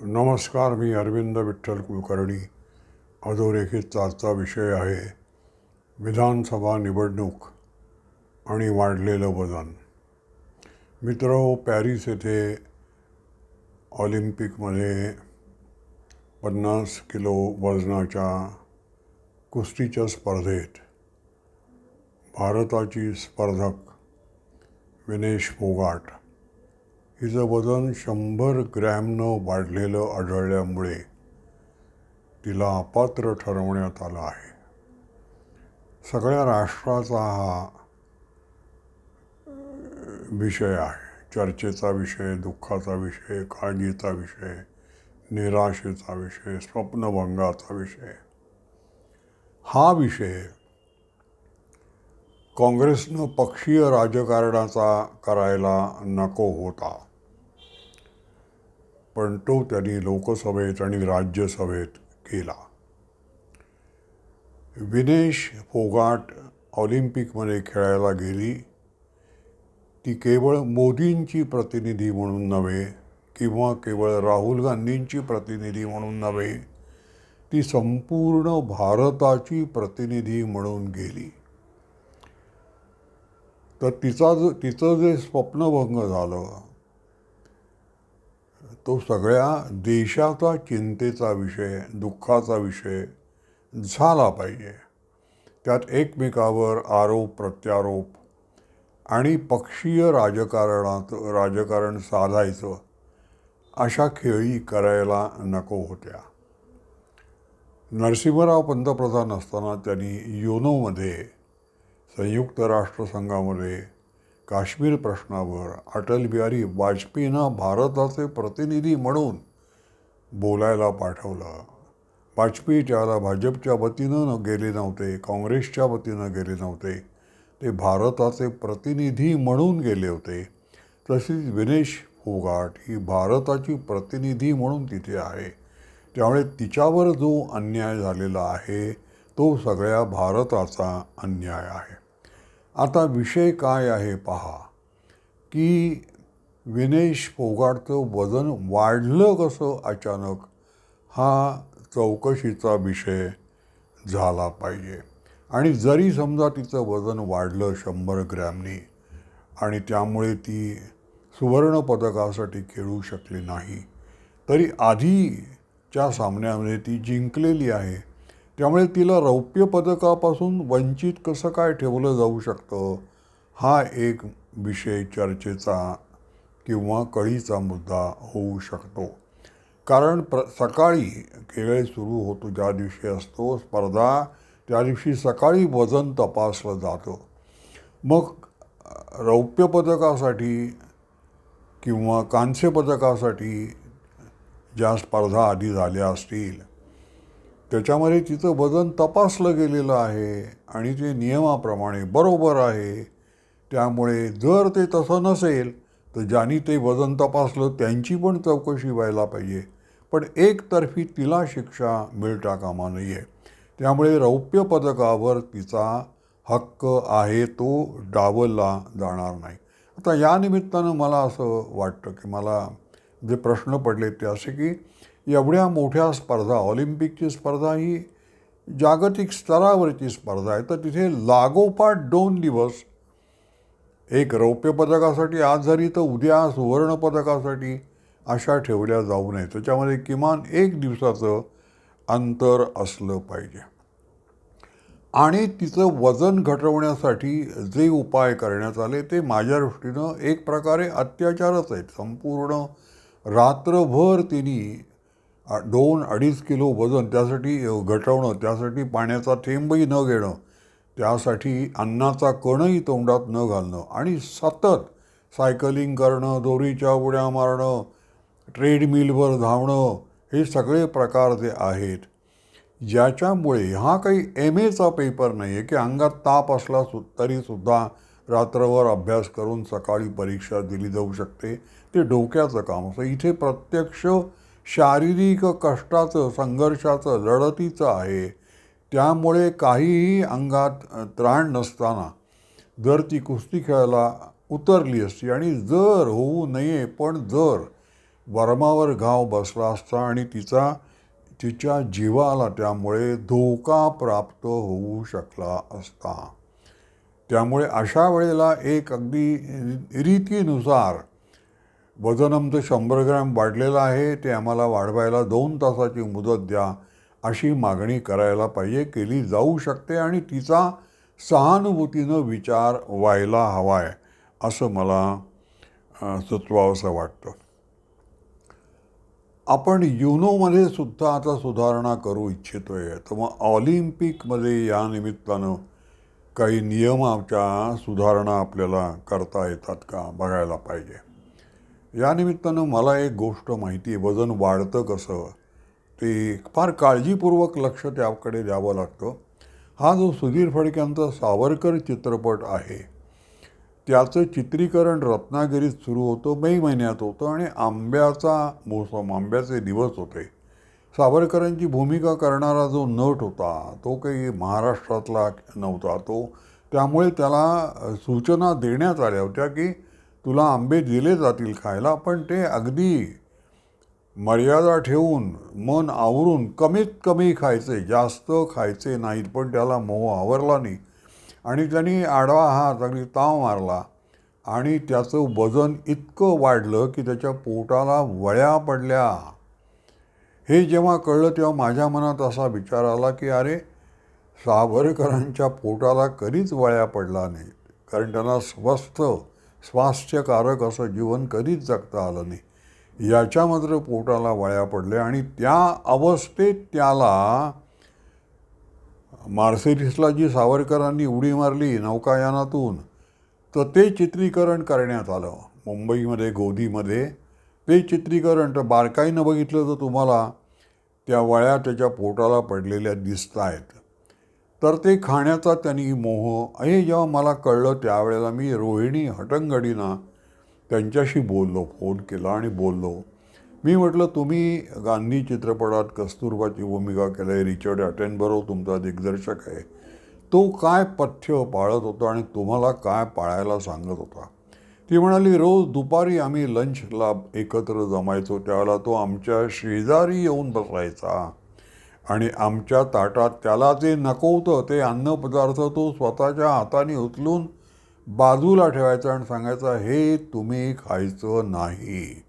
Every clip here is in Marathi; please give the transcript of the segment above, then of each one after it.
नमस्कार मी अरविंद विठ्ठल कुलकर्णी. अधोरेखित आजचा विषय आहे विधानसभा निवडणूक आणि वाढलेलं वजन. मित्र पॅरिस येथे ऑलिम्पिकमध्ये पन्नास किलो वजनाच्या कुस्तीच्या स्पर्धेत भारताची स्पर्धक विनेश फोगाट हिचं वजन शंभर ग्रॅमनं वाढलेलं आढळल्यामुळे तिला अपात्र ठरवण्यात आलं आहे. सगळ्या राष्ट्राचा हा विषय आहे. चर्चेचा विषय दुःखाचा विषय काळजीचा विषय निराशेचा विषय स्वप्नभंगाचा विषय. हा विषय काँग्रेसनं पक्षीय राजकारणाचा करायला नको होता. पण तो त्यांनी लोकसभेत आणि राज्यसभेत केला. विनेश फोगाट ऑलिम्पिकमध्ये खेळायला गेली. ती केवळ मोदींची प्रतिनिधी म्हणून नव्हे किंवा केवळ राहुल गांधींची प्रतिनिधी म्हणून नव्हे ती संपूर्ण भारताची प्रतिनिधी म्हणून गेली. तर तिचा जो तिचं जे स्वप्नभंग झालं तो सगळ्या देशाचा चिंतेचा विषय दुःखाचा विषय झाला पाहिजे. त्यात एकमेकावर आरोप प्रत्यारोप आणि पक्षीय राजकारणात राजकारण साधायचं अशा खेळी करायला नको होत्या. नरसिंहराव पंतप्रधान असताना त्यांनी योनोमध्ये संयुक्त राष्ट्रसंघामध्ये काश्मीर प्रश्नावर अटल बिहारी वाजपेयींना भारताचे प्रतिनिधी म्हणून बोलायला पाठवलं. वाजपेयी ज्याला भाजपच्या वतीनं न गेले नव्हते काँग्रेसच्या वतीनं गेले नव्हते ते भारताचे प्रतिनिधी म्हणून गेले होते. तसेच विनेश फोगाट ही भारताची प्रतिनिधी म्हणून तिथे आहे. त्यामुळे तिच्यावर जो अन्याय झालेला आहे तो सगळ्या भारताचा अन्याय आहे. आता विषय काय आहे पहा. की विनेश फोगाटचं वजन वाढलं कसं अचानक? हा चौकशीचा विषय झाला पाहिजे. आणि जरी समजा तिचं वजन वाढलं शंभर ग्रॅमनी आणि त्यामुळे ती सुवर्णपदकासाठी खेळू शकली नाही तरी आधीच्या सामन्यामध्ये ती जिंकलेली आहे. त्यामुळे तिला रौप्य पदकापासून वंचित कसं काय ठेवलं जाऊ शकतं? हा एक विषय चर्चेचा किंवा कळीचा मुद्दा होऊ शकतो. कारण प्र सकाळी खेळ सुरू होतो ज्या दिवशी असतो स्पर्धा त्या दिवशी सकाळी वजन तपासलं जातं. मग रौप्य पदकासाठी किंवा कांस्य पदकासाठी ज्या स्पर्धा आधी झाल्या असतील त्याच्यामध्ये तिचं वजन तपासलं गेलेलं आहे आणि ते नियमाप्रमाणे बरोबर आहे. त्यामुळे जर ते तसं नसेल तर ज्यांनी ते वजन तपासलं त्यांची पण चौकशी व्हायला पाहिजे. पण एकतर्फी तिला शिक्षा मिळता कामा नये. त्यामुळे रौप्य पदकावर तिचा हक्क आहे तो डावलला जाणार नाही. आता या निमित्तानं मला असं वाटतं की मला जे प्रश्न पडले ते असे की एवढ्या मोठ्या स्पर्धा ऑलिम्पिकची स्पर्धा ही जागतिक स्तरावरची स्पर्धा आहे. तर तिथे लागोपाठ दोन दिवस एक रौप्य पदकासाठी आज जरी तर उद्या सुवर्णपदकासाठी अशा ठेवल्या जाऊ नये त्याच्यामध्ये किमान एक दिवसाचं अंतर असलं पाहिजे. आणि तिचं वजन घटवण्यासाठी जे उपाय करण्यात आले ते माझ्या दृष्टीनं एक प्रकारे अत्याचारच आहेत. संपूर्ण रात्रभर तिने दोन अडीच किलो वजन त्यासाठी घटवणं त्यासाठी पाण्याचा थेंबही न घेणं त्यासाठी अन्नाचा कणही तोंडात न घालणं आणि सतत सायकलिंग करणं दोरीच्या उड्या मारणं ट्रेडमिलवर धावणं हे सगळे प्रकार जे आहेत ज्याच्यामुळे हा काही एम एचा पेपर नाही आहे की अंगात ताप असला सु तरीसुद्धा रात्रभर अभ्यास करून सकाळी परीक्षा दिली जाऊ शकते. ते डोक्याचं काम असं. इथे प्रत्यक्ष शारीरिक कष्टाचं संघर्षाचं लढतीचं आहे. त्यामुळे काहीही अंगात त्राण नसताना जर ती कुस्ती खेळायला उतरली असती आणि जर होऊ नये पण जर वर्मावर घाव बसला असता आणि तिचा तिच्या जीवाला त्यामुळे धोका प्राप्त होऊ शकला असता. त्यामुळे अशा वेळेला एक अगदी रीतीनुसार वजन आमचं शंभर ग्रॅम वाढलेलं आहे ते आम्हाला वाढवायला दोन तासाची मुदत द्या अशी मागणी करायला पाहिजे. केली जाऊ शकते आणि तिचा सहानुभूतीनं विचार व्हायला हवा आहे असं मला सुचवावंसं वाटतं. आपण युनोमध्ये सुद्धा आता सुधारणा करू इच्छितोय. तर मग ऑलिम्पिकमध्ये या निमित्तानं काही नियमाच्या सुधारणा आपल्याला करता येतात का बघायला पाहिजे? या निमित्तानं मला एक गोष्ट माहिती आहे वजन वाढतं कसं? ते फार काळजीपूर्वक लक्ष त्याकडे द्यावं लागतं. हा जो सुधीर फडक्यांचा सावरकर चित्रपट आहे त्याचं चित्रीकरण रत्नागिरीत सुरू होतं मे महिन्यात होतं आणि आंब्याचा मोसम आंब्याचे दिवस होते. सावरकरांची भूमिका करणारा जो नट होता तो काही महाराष्ट्रातला नव्हता. तो त्यामुळे त्याला सूचना देण्यात आल्या होत्या की तुला आंबे दिले जातील खायला पण ते अगदी मर्यादा ठेवून मन आवरून कमीत कमी खायचे जास्त खायचे नाहीत पण त्याला मोह आवरला नाही. आणि त्यांनी आडवा हात अगदी ताव मारला. आणि त्याचं वजन इतकं वाढलं की त्याच्या पोटाला वळ्या पडल्या. हे जेव्हा कळलं तेव्हा माझ्या मनात असा विचार आला की अरे सावरकरांच्या पोटाला कधीच वळ्या पडला नाही कारण त्यांना स्वस्थ स्वास्थ्यकारक असं जीवन कधीच जगता आलं नाही. याच्या मात्र पोटाला वळ्या पडल्या आणि त्या अवस्थेत त्याला मार्सेलिसला जी सावरकरांनी उडी मारली नौकायानातून तर ते चित्रीकरण करण्यात आलं. मुंबईमध्ये गोदीमध्ये ते चित्रीकरण तर बारकाईनं बघितलं तर तुम्हाला त्या वळ्या त्याच्या पोटाला पडलेल्या दिसत आहेत तर ते खाण्याचा त्यांनी मोह हे जेव्हा मला कळलं त्यावेळेला मी रोहिणी हटंगडीना त्यांच्याशी बोललो फोन केला आणि बोललो. मी म्हटलं तुम्ही गांधी चित्रपटात कस्तुरबाची भूमिका केली आहे रिचर्ड अटेनबरो तुमचा दिग्दर्शक आहे. तो काय पथ्य पाळत होता आणि तुम्हाला काय पाळायला सांगत होता? ती म्हणाली रोज दुपारी आम्ही लंचला एकत्र जमायचो त्यावेळेला तो आमच्या शेजारी येऊन बसायचा. आणि आमच्या ताटात त्याला जे नको होतं ते अन्नपदार्थ तो स्वतःच्या हाताने उचलून बाजूला ठेवायचा आणि सांगायचा हे तुम्ही खायचं नाही.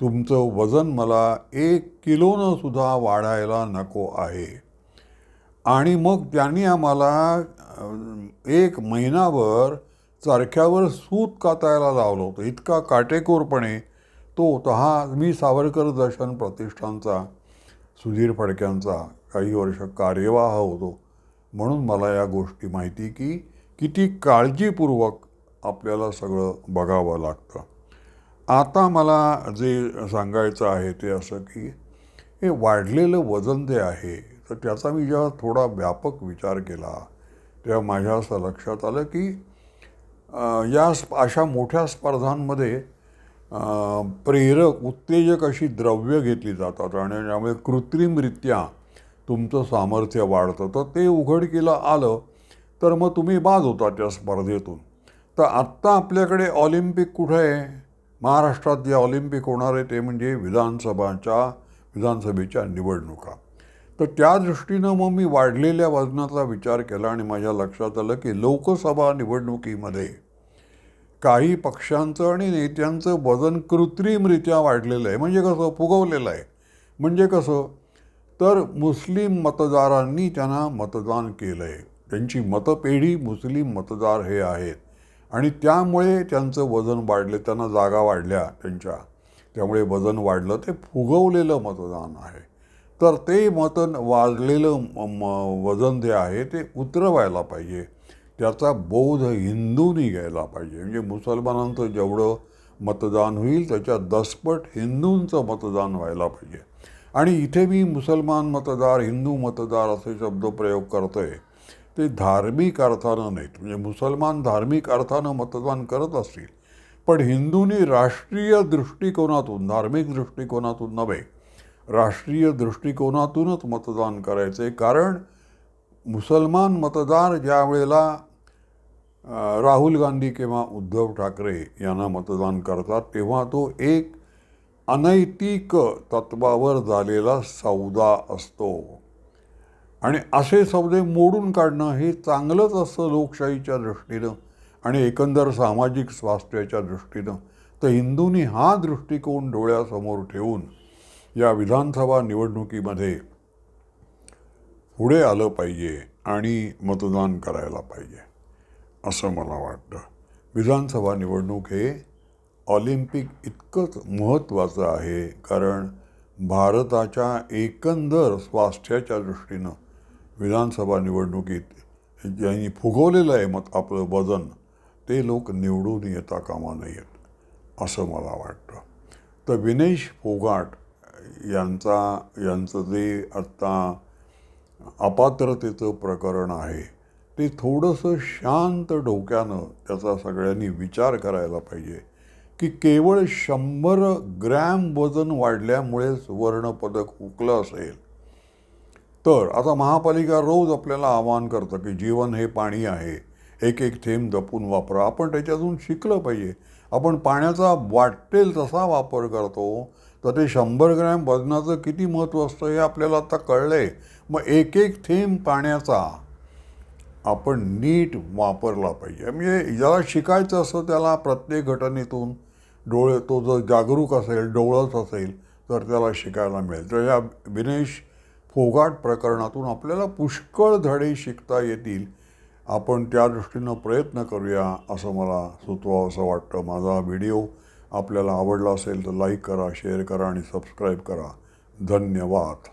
तुमचं वजन मला एक किलोनं सुद्धा वाढायला नको आहे. आणि मग त्यांनी आम्हाला एक महिनाभर चरख्यावर सूत कातायला लावलं होतं. इतका काटेकोरपणे तो होता हा मी सावरकर दर्शन प्रतिष्ठानचा. सुधीर फडक्यांचा काही वर्ष कार्यवाह होतो. म्हणून मला या गोष्टी माहिती की किती काळजीपूर्वक आपल्याला सगळं बघावं लागतं. आता मला जे सांगायचं आहे ते असं की हे वाढलेलं वजन जे आहे तर त्याचा मी जेव्हा थोडा व्यापक विचार केला तेव्हा माझ्या असं लक्षात आलं की या स्प अशा मोठ्या स्पर्धांमध्ये प्रेरक उत्तेजक अशी द्रव्य घेतली जातात आणि त्यामुळे कृत्रिमरित्या तुमचं सामर्थ्य वाढतं. तर ते उघडकीला आलं तर मग तुम्ही बाद होता त्या स्पर्धेतून. तर आत्ता आपल्याकडे ऑलिम्पिक कुठं आहे? महाराष्ट्रात जे ऑलिम्पिक होणार आहे ते म्हणजे विधानसभाच्या विधानसभेच्या निवडणुका. तर त्या दृष्टीनं मग मी वाढलेल्या वजनाचा विचार केला आणि माझ्या लक्षात आलं की लोकसभा निवडणुकीमध्ये काही पक्षांचं आणि नेत्यांचं वजन कृत्रिमरित्या वाढलेलं आहे. म्हणजे कसं? फुगवलेलं आहे. म्हणजे कसं? तर मुस्लिम मतदारांनी त्यांना मतदान केलं आहे त्यांची मतपेढी मुस्लिम मतदार हे आहेत. आणि त्यामुळे त्यांचं वजन वाढलं. त्यांना जागा वाढल्या त्यांच्या. त्यामुळे वजन वाढलं. ते फुगवलेलं मतदान आहे. तर ते मतन वाढलेलं म- वजन जे आहे ते उतरवायला पाहिजे. त्याचा बोध हिंदूंनी घ्यायला पाहिजे. म्हणजे मुसलमानांचं जेवढं मतदान होईल त्याच्या दसपट हिंदूंचं मतदान व्हायला पाहिजे. आणि इथे मी मुसलमान मतदार हिंदू मतदार असे शब्द प्रयोग करतो आहे ते धार्मिक अर्थानं नाहीत. म्हणजे मुसलमान धार्मिक अर्थानं मतदान करत असतील पण हिंदूंनी राष्ट्रीय दृष्टिकोनातून धार्मिक दृष्टिकोनातून नव्हे राष्ट्रीय दृष्टिकोनातूनच मतदान करायचे कारण मुसलमान मतदार ज्या वेळेला राहुल गांधी किंवा उद्धव ठाकरे यांना मतदान करतात तेव्हा तो एक अनैतिक तत्वावर झालेला सौदा असतो. आणि असे सौदे मोडून काढणं हे चांगलंच असतं लोकशाहीच्या दृष्टीनं आणि एकंदर सामाजिक स्वास्थ्याच्या दृष्टीनं. तर हिंदूंनी हा दृष्टिकोन डोळ्यासमोर ठेवून या विधानसभा निवडणुकीमध्ये पुढे आलं पाहिजे आणि मतदान करायला पाहिजे असं मला वाटतं. विधानसभा निवडणूक हे ऑलिम्पिक इतकंच महत्त्वाचं आहे कारण भारताच्या एकंदर स्वास्थ्याच्या दृष्टीनं विधानसभा निवडणुकीत ज्यांनी फुगवलेलं आहे मत आपलं वजन ते लोक निवडून येता कामा नयेत असं मला वाटतं. तर विनेश फोगाट यांचा यांचं जे आत्ता अपात्रतेचं प्रकरण आहे. ते थोडंसं शांत डोक्यानं त्याचा सगळ्यांनी विचार करायला पाहिजे की केवळ शंभर ग्रॅम वजन वाढल्यामुळे सुवर्णपदक हुकलं असेल. तर आता महापालिका रोज आपल्याला आवाहन करतं की जीवन हे पाणी आहे एक एक थेंब जपून वापरा. आपण त्याच्यातून शिकलं पाहिजे. आपण पाण्याचा वाटेल तसा वापर करतो तर ते शंभर ग्रॅम वजनाचं किती महत्त्व असतं हे आपल्याला आता कळलं आहे मग एक एक थेंब पाण्याचा आपण नीट वापरला पाहिजे. म्हणजे ज्याला शिकायचं असतं त्याला प्रत्येक घटनेतून डोळे तो जर जागरूक असेल डोळस असेल तर त्याला शिकायला मिळेल. तर या विनेश फोगाट प्रकरणातून आपल्याला पुष्कळ धडे शिकता येतील. आपण त्या दृष्टीनं प्रयत्न करूया असं मला सुचवावं असं वाटतं. माझा व्हिडिओ आपल्याला आवडला असेल तर लाईक करा शेअर करा आणि सबस्क्राईब करा. धन्यवाद.